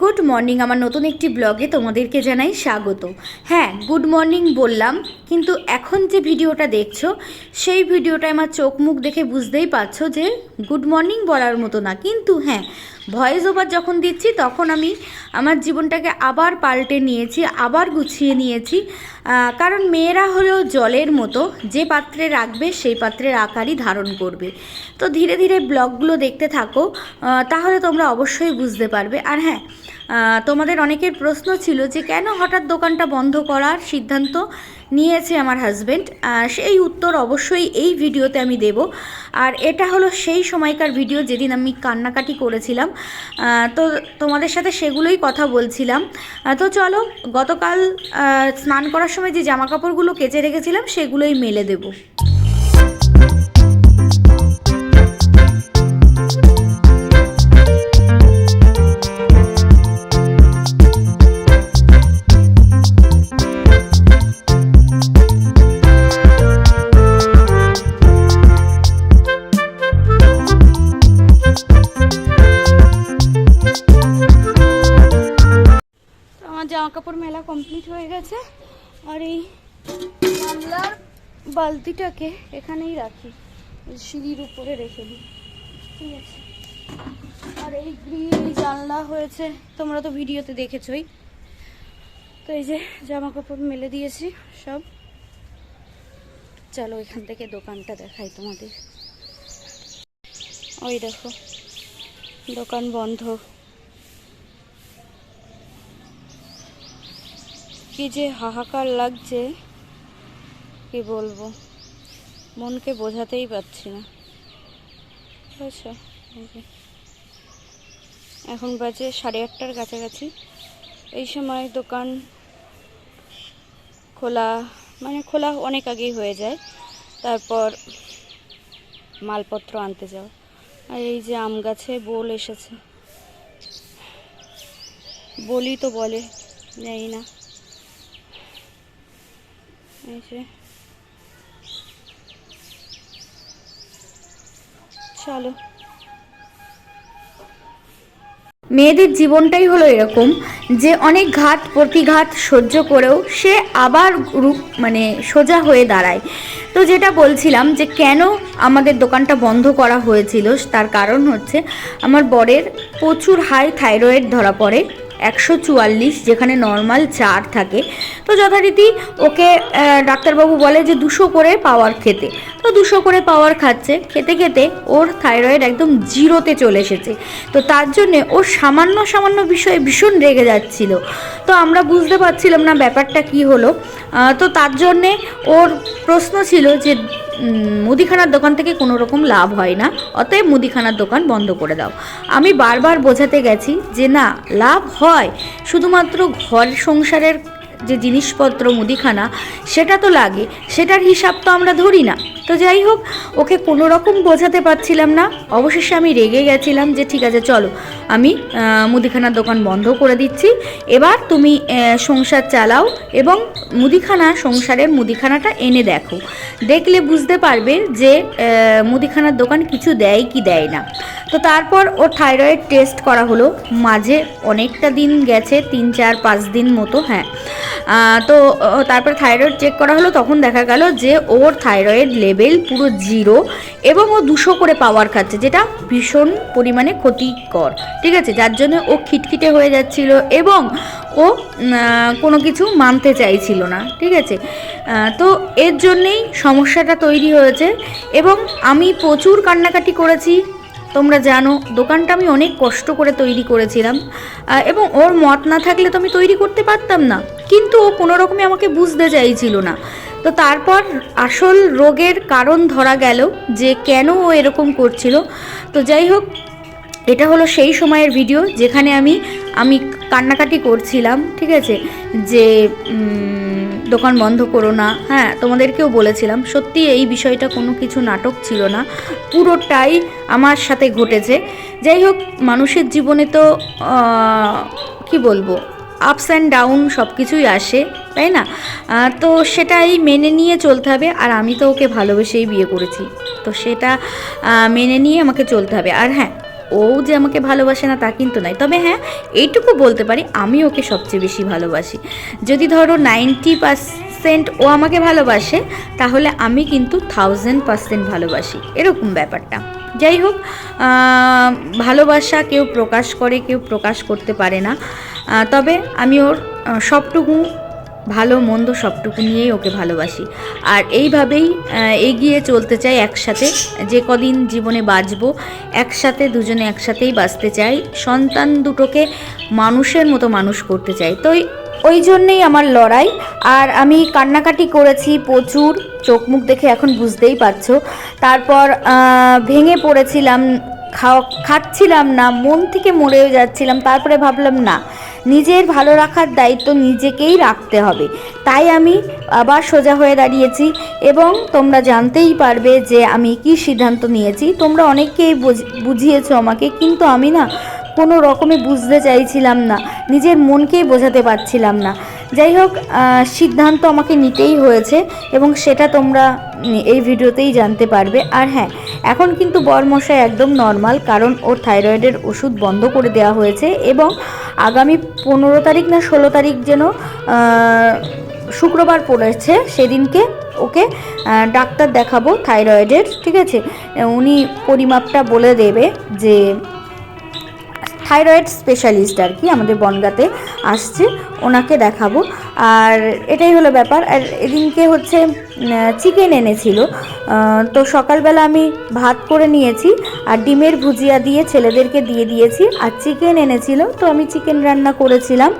Good morning আমার নতুন একটি ব্লগে তোমাদেরকে জানাই স্বাগত। হ্যাঁ গুড মর্নিং বললাম, কিন্তু এখন যে ভিডিওটা দেখছ, সেই ভিডিওটা আমার চোখ মুখ দেখে বুঝতেই পারছ যে গুড মর্নিং বলার মতো না। কিন্তু হ্যাঁ ভয়েস ওভার যখন দিচ্ছি, তখন আমি আমার জীবনটাকে আবার পাল্টে নিয়েছি, আবার গুছিয়ে নিয়েছি। কারণ মেয়েরা হলেও জলের মতো, যে পাত্রে রাখবে সেই পাত্রের আকারই ধারণ করবে। তো ধীরে ধীরে ব্লগগুলো দেখতে থাকো তাহলে তোমরা অবশ্যই বুঝতে পারবে। আর হ্যাঁ তোমাদের অনেকের প্রশ্ন ছিল যে কেন হঠাৎ দোকানটা বন্ধ করার সিদ্ধান্ত নিয়েছে আমার হাজব্যান্ড সেই উত্তর অবশ্যই এই ভিডিওতে আমি দেব। আর এটা হলো সেই সময়কার ভিডিও যেদিন আমি কান্নাকাটি করেছিলাম। তো তোমাদের সাথে সেগুলোই কথা বলছিলাম। তো চলো, গতকাল স্নান করার সময় যে জামা কাপড়গুলো কেচে রেখেছিলাম, সেগুলোই মেলে দেবো। কমপ্লিট হয়ে গেছে। আর এই গামলার বালতিটাকে এখানেই রাখি। সিঁড়ির উপরে রেখে দিই। ঠিক আছে। আর এই গ্রিল জানলা হয়েছে। তোমরা তো ভিডিওতে দেখেছই। তো এই যে জামা কাপড় মেলে দিয়েছি সব। চলো এখান থেকে দোকানটা দেখাই তোমাদের। ওই দেখো, দোকান বন্ধ। কি যে হাহাকার লাগছে, কি বলব? মনকে বোঝাতেই পারছি না। যে। এখন বাজে সাড়ে আটটার কাছাকাছি। এই সময় দোকান খোলা মানে খোলা অনেক আগেই হয়ে যায়। তারপর মালপত্র আনতে যাও আর এই যে আম গাছে বোল এসেছে। বলি তো বলে, জানি না। চলো। মেয়েদের জীবনটাই হলো এরকম যে অনেক ঘাত, প্রতিঘাত সহ্য করেও সে আবার রূপ মানে সোজা হয়ে দাঁড়ায়। তো যেটা বলছিলাম যে কেন আমাদের দোকানটা বন্ধ করা হয়েছিল, তার কারণ হচ্ছে আমার বরের প্রচুর হাই থাইরয়েড ধরা পড়ে। একশো চুয়াল্লিশ, যেখানে নর্মাল চার থাকে। তো যথারীতি ওকে ডাক্তারবাবু বলে যে দুশো করে পাওয়ার খেতে। তো দুশো করে পাওয়ার খাচ্ছে। খেতে খেতে ওর থাইরয়েড একদম জিরোতে চলে এসেছে। তো তার জন্যে ও সামান্য সামান্য বিষয়ে ভীষণ রেগে যাচ্ছিল। তো আমরা বুঝতে পারছিলাম না ব্যাপারটা কি হলো। তো তার জন্যে ওর প্রশ্ন ছিল যে মুদিখানার দোকান থেকে কোনো রকম লাভ হয় না। অতএব মুদিখানার দোকান বন্ধ করে দাও। আমি বারবার বোঝাতে গেছি যে না, লাভ হয়। শুধুমাত্র ঘর সংসারের যে জিনিসপত্র, মুদিখানা, সেটা তো লাগে। সেটার হিসাব তো আমরা ধরি না। তো যাই হোক, ওকে কোনো রকম বোঝাতে পারছিলাম না। অবশেষে আমি রেগে গেছিলাম যে ঠিক আছে, চলো। আমি মুদিখানার দোকান বন্ধ করে দিচ্ছি। এবার তুমি সংসার চালাও এবং মুদিখানা, সংসারের মুদিখানাটা এনে দেখো। দেখলে বুঝতে পারবে যে মুদিখানার দোকান কিছু দেয় কি দেয় না। তো তারপর ও থাইরয়েড টেস্ট করা হলো। মাঝে অনেকটা দিন গেছে, তিন, চার, পাঁচ দিন মতো হ্যাঁ। তো তারপর থাইরয়েড চেক করা হলো, তখন দেখা গেল যে ওর থাইরয়েড লেভেল পুরো জিরো এবং ও দুশো করে পাওয়ার খাচ্ছে, যেটা ভীষণ পরিমাণে ক্ষতিকর, ঠিক আছে? যার জন্য ও খিটখিটে হয়ে যাচ্ছিল এবং ও কোনো কিছু মানতে চাইছিল না, ঠিক আছে? তো এর জন্যেই সমস্যাটা তৈরি হয়েছে এবং আমি প্রচুর কান্নাকাটি করেছি, তোমরা জানো, দোকানটা আমি অনেক কষ্ট করে তৈরি করেছিলাম এবং ওর মত না থাকলে তো আমি তৈরি করতে পারতাম না। কিন্তু ও কোনো রকমে আমাকে বুঝতে চাইছিল না। তো তারপর আসল রোগের কারণ ধরা গেল যে কেন ও এরকম করছিল। তো যাই হোক, এটা হলো সেই সময়ের ভিডিও যেখানে আমি আমি কান্নাকাটি করছিলাম, ঠিক আছে? যে দোকান বন্ধ করো না। হ্যাঁ তোমাদেরকেও বলেছিলাম, সত্যি এই বিষয়টা কোনো কিছু নাটক ছিল না। পুরোটাই আমার সাথে ঘটেছে। যাই হোক, মানুষের জীবনে তো কি বলব? আপস অ্যান্ড ডাউন সব কিছুই আসে, তাই না? তো সেটাই মেনে নিয়ে চলতে হবে, আর আমি তো ওকে ভালোবেসেই বিয়ে করেছি। তো সেটা মেনে নিয়ে আমাকে চলতে হবে। আর হ্যাঁ ও যে আমাকে ভালোবাসে না তা কিন্তু নয়। তবে হ্যাঁ এইটুকু বলতে পারি, আমি ওকে সবচেয়ে বেশি ভালোবাসি। যদি ধরো নাইনটি পার্সেন্ট ও আমাকে ভালোবাসে, তাহলে আমি কিন্তু থাউজেন্ড পার্সেন্ট ভালোবাসি। এরকম ব্যাপারটা। যাই হোক ভালোবাসা কেউ প্রকাশ করে, কেউ প্রকাশ করতে পারে না। তবে আমি ওর সবটুকু, ভালো, মন্দ সবটুকু নিয়েই ওকে ভালোবাসি। আর এইভাবেই এগিয়ে চলতে চাই একসাথে। যে কদিন জীবনে বাঁচবো, একসাথে, দুজনে একসাথেই বাঁচতে চাই। সন্তান দুটোকে মানুষের মতো মানুষ করতে চাই। তো ওই- জন্যেই আমার লড়াই। আর আমি কান্নাকাটি করেছি প্রচুর। চোখ মুখ দেখে এখন বুঝতেই পারছ। তারপর ভেঙে পড়েছিলাম খাওয়া খাচ্ছিলাম না, মন থেকে মরেও যাচ্ছিলাম, তারপরে ভাবলাম না, নিজের ভালো রাখার দায়িত্ব নিজেকেই রাখতে হবে। তাই আমি আবার সোজা হয়ে দাঁড়িয়েছি এবং তোমরা জানতেই পারবে যে আমি কি সিদ্ধান্ত নিয়েছি। তোমরা অনেককেই বুঝ- বুঝিয়েছো আমাকে, কিন্তু আমি না কোনো রকমে বুঝতে চাইছিলাম না, নিজের মনকেই বোঝাতে পারছিলাম না। যাই হোক সিদ্ধান্ত আমাকে নিতেই হয়েছে এবং সেটা তোমরা এই ভিডিওতেই জানতে পারবে। আর হ্যাঁ এখন কিন্তু বরমশাই একদম নর্মাল কারণ ওর থাইরয়েডের ওষুধ বন্ধ করে দেওয়া হয়েছে এবং আগামী পনেরো তারিখ না ষোলো তারিখ যেন শুক্রবার পড়েছে, সেদিনকে ওকে ডাক্তার দেখাবো থাইরয়েডের, ঠিক আছে? উনি পরিমাপটা বলে দেবে যে থাইরয়েড স্পেশালিস্ট আর কি আমাদের বনগাতে আসছে, ওনাকে দেখাবো। আর এটাই হলো ব্যাপার, আর এদিনকে হচ্ছে চিকেন এনেছিল। তো সকালবেলা আমি ভাত করে নিয়েছি, আর ডিমের ভুজিয়া দিয়ে ছেলেদেরকে দিয়ে দিয়েছি, আর চিকেন এনেছিল, তো আমি চিকেন রান্না করেছিলাম।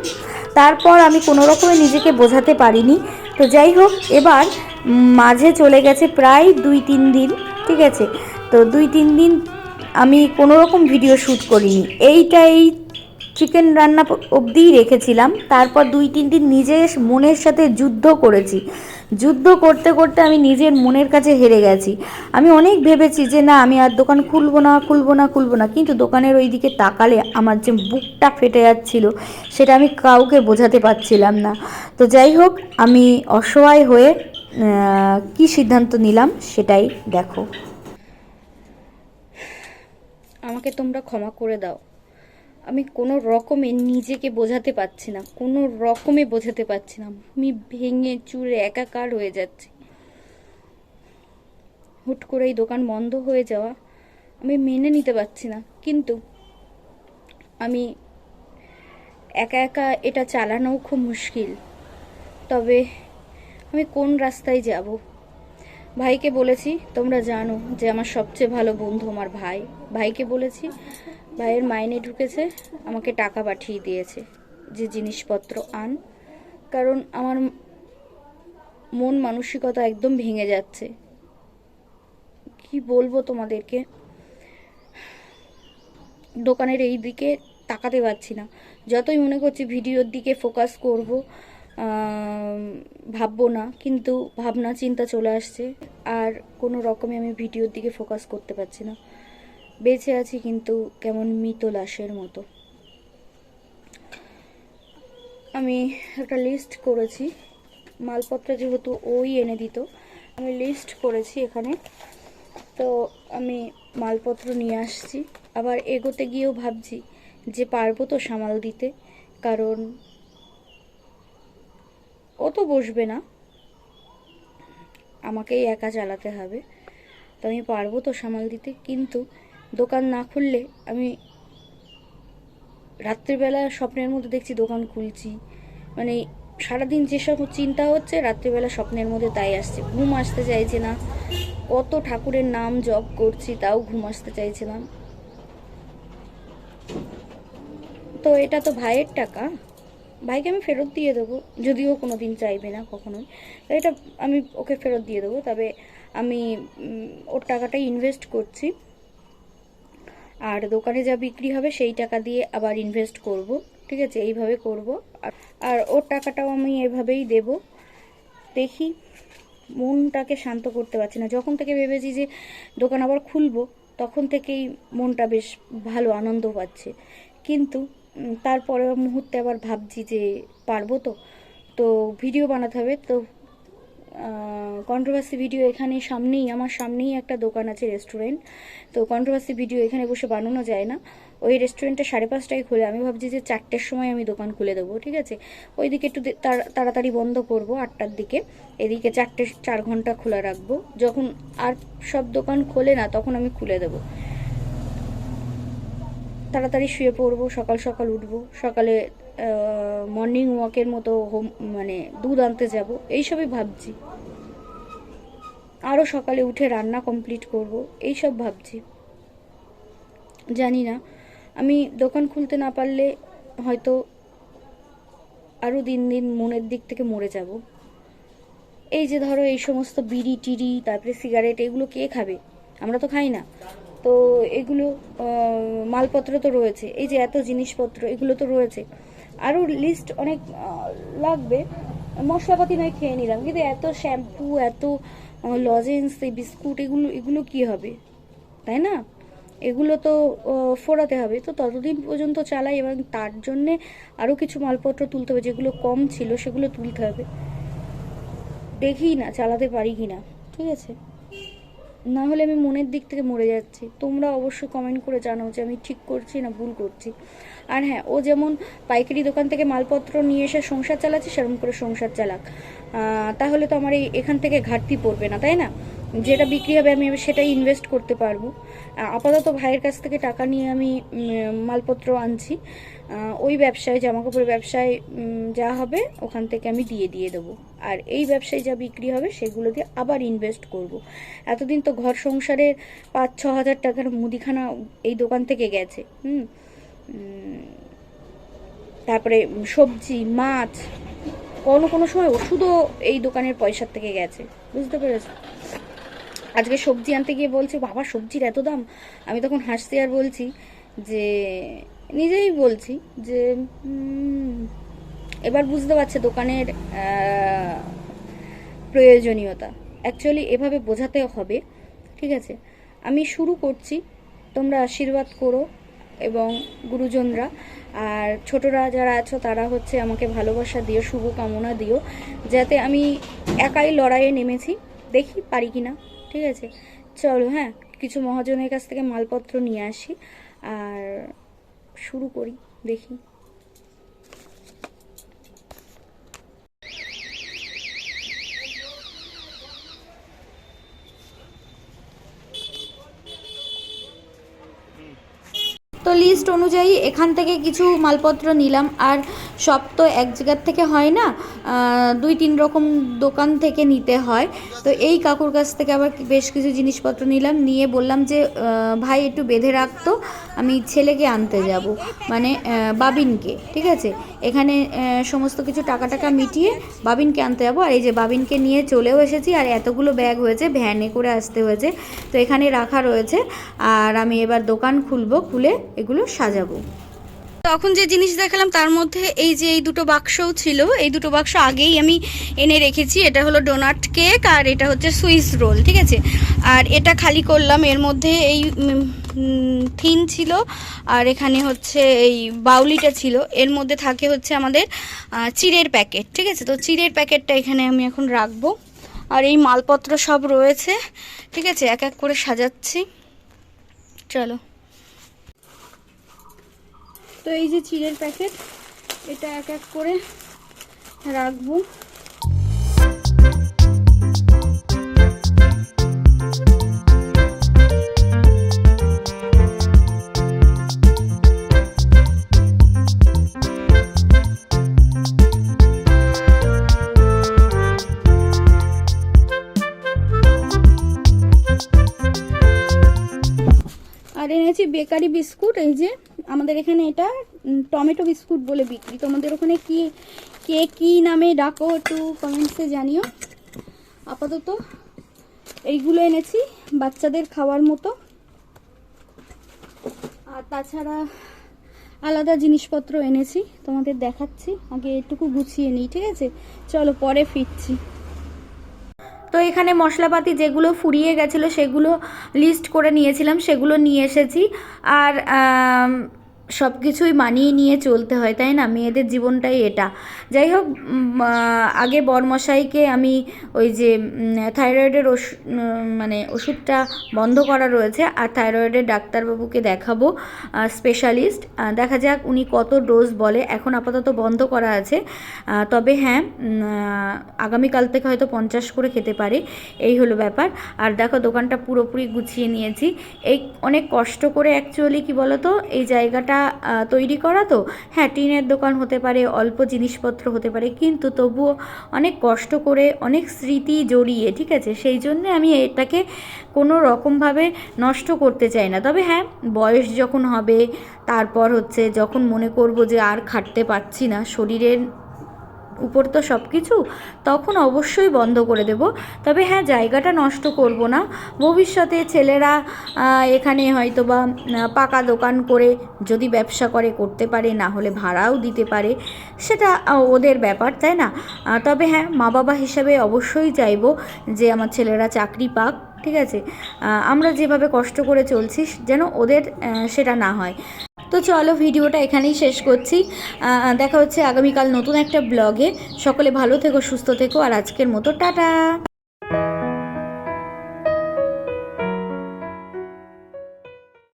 তারপর আমি কোনো রকমে নিজেকে বোঝাতে পারিনি। তো যাই হোক, এবার মাঝে চলে গেছে প্রায় দুই তিন দিন, ঠিক আছে? তো দুই তিন দিন আমি কোনো রকম ভিডিও শ্যুট করিনি। এইটা এই চিকেন রান্না অবধিই রেখেছিলাম। তারপর দুই, তিন দিন নিজের মনের সাথে যুদ্ধ করেছি। যুদ্ধ করতে করতে আমি নিজের মনের কাছে হেরে গেছি। আমি অনেক ভেবেছি যে না, আমি আর দোকান খুলবো না খুলবো না খুলবো না। কিন্তু দোকানের ওই দিকে তাকালে আমার যে বুকটা ফেটে যাচ্ছিল, সেটা আমি কাউকে বোঝাতে পারছিলাম না। তো যাই হোক, আমি অসহায় হয়ে কি সিদ্ধান্ত নিলাম সেটাই দেখো। আমাকে তোমরা ক্ষমা করে দাও। আমি কোনো রকমে নিজেকে বোঝাতে পারছি না, কোনো রকমে বোঝাতে পারছি না। আমি ভেঙে চুরে একাকার হয়ে যাচ্ছি। হুট করে এই দোকান বন্ধ হয়ে যাওয়া আমি মেনে নিতে পারছি না, কিন্তু আমি একা একা এটা চালানোও খুব মুশকিল। তবে আমি কোন রাস্তায় যাব? ভাইকে বলেছি, তোমরা জানো যে আমার সবচেয়ে ভালো বন্ধু আমার ভাই। ভাইকে বলেছি, ভাইয়ের মাইনে ঢুকেছে, আমাকে টাকা পাঠিয়ে দিয়েছে যে জিনিসপত্র আন। কারণ আমার মন মানসিকতা একদম ভেঙে যাচ্ছে। কি বলব তোমাদেরকে? দোকানের এই দিকে তাকাতে পারছি না। যতই মনে করছি ভিডিওর দিকে ফোকাস করব ভাববো না, কিন্তু ভাবনা চিন্তা চলে আসছে। আর কোনো রকমে আমি ভিডিওর দিকে ফোকাস করতে পারছি না। বেঁচে আছি কিন্তু কেমন মৃত লাশের মতো। আমি একটা লিস্ট করেছি। মালপত্র যেহেতু ওই এনে দিত, আমি লিস্ট করেছি এখানে। তো আমি মালপত্র নিয়ে আসছি। আবার এগোতে গিয়েও ভাবছি যে পারব তো সামাল দিতে, কারণ ও তো বসবে না। আমাকেই একা চালাতে হবে। তো আমি পারব তো সামাল দিতে, কিন্তু দোকান না খুললে আমি রাত্রিবেলা স্বপ্নের মধ্যে দেখছি দোকান খুলছি। মানে সারাদিন যেসব চিন্তা হচ্ছে, রাত্রিবেলা স্বপ্নের মধ্যে তাই আসছে। ঘুম আসতে চাইছে না। কত ঠাকুরের নাম জপ করছি, তাও ঘুম আসতে চাইছে না। তো এটা তো ভাইয়ের টাকা। ভাইকে আমি ফেরত দিয়ে দেবো, যদিও কোনো দিন চাইবে না কখনোই। এটা আমি ওকে ফেরত দিয়ে দেবো, তবে আমি ওর টাকাটাই ইনভেস্ট করছি। আর দোকানে যা বিক্রি হবে সেই টাকা দিয়ে আবার ইনভেস্ট করব, ঠিক আছে? এইভাবে করব। আর ওর টাকাটাও আমি এভাবেই দেব। দেখি, মনটাকে শান্ত করতে পারছি না। যখন থেকে ভেবেছি যে দোকান আবার খুলবো, তখন থেকেই মনটা বেশ ভালো আনন্দ পাচ্ছে। কিন্তু তারপরে মুহূর্তে আবার ভাবছি যে পারব তো। তো ভিডিও বানাতে হবে, তো কন্ট্রোভার্সি ভিডিও এখানে সামনেই, আমার সামনেই একটা দোকান আছে রেস্টুরেন্ট তো কন্ট্রোভার্সি ভিডিও এখানে বসে বানানো যায় না। ওই রেস্টুরেন্টটা সাড়ে পাঁচটায় খুলে। আমি ভাবছি যে চারটের সময় আমি দোকান খুলে দেবো, ঠিক আছে? ওইদিকে একটু তাড়া- তাড়াতাড়ি বন্ধ করব আটটার দিকে। এদিকে চারটে, চার ঘণ্টা খোলা রাখব। যখন আর সব দোকান খোলে না, তখন আমি খুলে দেবো। তাড়াতাড়ি শুয়ে পড়ব, সকাল সকাল উঠবো। সকালে মর্নিং ওয়াকের মতো হোম মানে দুধ আনতে যাব, এইসবই ভাবছি। আরও সকালে উঠে রান্না কমপ্লিট করব, এইসব ভাবছি। জানি না, আমি দোকান খুলতে না পারলে হয়তো আরও দিন দিন মনের দিক থেকে মরে যাব। এই যে ধরো এই সমস্ত বিড়ি টিড়ি, তারপরে সিগারেট এগুলো কে খাবে? আমরা তো খাই না। তো এগুলো মালপত্র তো রয়েছে। এই যে এত জিনিসপত্র, এগুলো তো রয়েছে। আরও লিস্ট অনেক লাগবে। মশলাপাতি নয়, খেয়ে নিলাম। কিন্তু এত শ্যাম্পু এত লজেন্স এই বিস্কুট এগুলো এগুলো কি হবে? তাই না? এগুলো তো ফোরাতে হবে। তো ততদিন পর্যন্ত চালাই এবং তার জন্যে আরও কিছু মালপত্র তুলতে হবে, যেগুলো কম ছিল, সেগুলো তুলতে হবে। দেখি না, চালাতে পারি কি না ঠিক আছে? না হলে আমি মনের দিক থেকে মরে যাচ্ছি। তোমরা অবশ্যই কমেন্ট করে জানাও যে আমি ঠিক করছি না ভুল করছি। আর হ্যাঁ ও যেমন পাইকারি দোকান থেকে মালপত্র নিয়ে এসে সংসার চালাচ্ছে, সেরকম করে সংসার চালাক। তাহলে তো আমার এই এখান থেকে ঘাটতি পড়বে না, তাই না? যেটা বিক্রি হবে আমি সেটাই ইনভেস্ট করতে পারব। আপাতত ভাইয়ের কাছ থেকে টাকা নিয়ে আমি মালপত্র আনছি। ওই ব্যবসায় জামা জামাকাপড়ের ব্যবসায় যা হবে, ওখান থেকে আমি দিয়ে দিয়ে দেবো। আর এই ব্যবসায় যা বিক্রি হবে, সেগুলো দিয়ে আবার ইনভেস্ট করব। এতদিন তো ঘর সংসারে পাঁচ ছ হাজার টাকার মুদিখানা এই দোকান থেকে গেছে, হুম? তারপরে সবজি, মাছ, কোনো কোনো সময় ওষুধও এই দোকানের পয়সার থেকে গেছে, বুঝতে পেরেছ? আজকে সবজি আনতে গিয়ে বলছে, বাবা, সবজির এত দাম? আমি তখন হাসছি আর বলছি যে নিজেই বলছি যে এবার বুঝতে পারছে দোকানের প্রয়োজনীয়তা। অ্যাকচুয়ালি এভাবে বোঝাতে হবে, ঠিক আছে? আমি শুরু করছি, তোমরা আশীর্বাদ করো এবং গুরুজনরা, আর ছোটরা যারা আছো, তারা হচ্ছে আমাকে ভালোবাসা দিও শুভ কামনা দিও, যাতে আমি একাই লড়াইয়ে নেমেছি, দেখি পারি কি না ঠিক আছে? চলো হ্যাঁ কিছু মহাজনের কাছ থেকে মালপত্র নিয়ে আসি, আর শুরু করি দেখি। তো লিস্ট অনুযায়ী এখান থেকে কিছু মালপত্র নিলাম। আর সব তো এক জায়গার থেকে হয় না দুই তিন রকম দোকান থেকে নিতে হয়। তো এই কাকুর কাছ থেকে আবার বেশ কিছু জিনিসপত্র নিলাম। নিয়ে বললাম যে ভাই একটু বেঁধে রাখতো, আমি ছেলেকে আনতে যাব। মানে বাবিনকে, ঠিক আছে? এখানে সমস্ত কিছু টাকা টাকা মিটিয়ে বাবিনকে আনতে যাব। আর এই যে বাবিনকে নিয়ে চলেও এসেছি, আর এতগুলো ব্যাগ হয়েছে, ভ্যানে করে আসতে হয়েছে। তো এখানে রাখা রয়েছে, আর আমি এবার দোকান খুলবো, খুলে এগুলো সাজাবো। তখন যে জিনিস দেখালাম, তার মধ্যে এই যে এই দুটো বাক্সও ছিল, এই দুটো বাক্স আগেই আমি এনে রেখেছি। এটা হলো ডোনাট কেক, আর এটা হচ্ছে সুইস রোল, ঠিক আছে? আর এটা খালি করলাম, এর মধ্যে এই থিন ছিল। আর এখানে হচ্ছে এই বাউলিটা ছিল। এর মধ্যে থাকে হচ্ছে আমাদের চিড়ের প্যাকেট, ঠিক আছে? তো চিড়ের প্যাকেটটা এখানে আমি এখন রাখব। আর এই মালপত্র সব রয়েছে, ঠিক আছে? এক এক করে সাজাচ্ছি। চলো। তো এই যে চিড়ের প্যাকেট, এটা এক এক করে রাখব। আর এনেছি বেকারি বিস্কুট, এই যে আমাদের এখানে এটা টমেটো বিস্কুট বলে বিক্রি। তোমাদের ওখানে কি, কে কি নামে ডাকো একটু কমেন্টসে জানিও। আপাতত এইগুলো এনেছি, বাচ্চাদের খাওয়ার মতো। আর তাছাড়া আলাদা জিনিসপত্র এনেছি, তোমাদের দেখাচ্ছি, আগে এটুকু গুছিয়ে নিই, ঠিক আছে? চলো পরে ফিরছি। তো এখানে মশলাপাতি যেগুলো ফুরিয়ে গেছিল সেগুলো লিস্ট করে নিয়েছিলাম সেগুলো নিয়ে এসেছি। আর সব কিছুই মানিয়ে নিয়ে চলতে হয়, তাই না? মেয়েদের জীবনটাই এটা। যাই হোক আগে বরমশাইকে আমি ওই যে থাইরয়েডের ওষুধ মানে ওষুধটা বন্ধ করা রয়েছে, আর থাইরয়েডের ডাক্তারবাবুকে দেখাবো স্পেশালিস্ট। দেখা যাক উনি কত ডোজ বলে, এখন আপাতত বন্ধ করা আছে। তবে হ্যাঁ আগামীকাল থেকে হয়তো পঞ্চাশ করে খেতে পারে, এই হলো ব্যাপার। আর দেখো, দোকানটা পুরোপুরি গুছিয়ে নিয়েছি। এই অনেক কষ্ট করে অ্যাকচুয়ালি কি বলতো, এই জায়গাটা তৈরি করা তো? হ্যাঁ টিনের দোকান হতে পারে, অল্প জিনিসপত্র হতে পারে, কিন্তু তবুও অনেক কষ্ট করে, অনেক স্মৃতি জড়িয়ে, ঠিক আছে? সেই জন্যে আমি এটাকে কোনো রকমভাবে নষ্ট করতে চাই না। তবে হ্যাঁ বয়স যখন হবে, তারপর হচ্ছে যখন মনে করব যে আর খাটতে পারছি না, শরীরের উপর তো সব কিছু তখন অবশ্যই বন্ধ করে দেব। তবে হ্যাঁ জায়গাটা নষ্ট করব না। ভবিষ্যতে ছেলেরা এখানে হয়তো বা পাকা দোকান করে যদি ব্যবসা করে, করতে পারে, না হলে ভাড়াও দিতে পারে, সেটা ওদের ব্যাপার, তাই না? তবে হ্যাঁ মা বাবা হিসাবে অবশ্যই চাইব যে আমার ছেলেরা চাকরি পাক, ঠিক আছে? আমরা যেভাবে কষ্ট করে চলছি, যেন ওদের সেটা না হয়। তো চলো ভিডিওটা এখানেই শেষ করছি। দেখা হচ্ছে আগামীকাল নতুন একটা ব্লগে। সকলে ভালো থেকো, সুস্থ থেকো, আর আজকের মতো টাটা।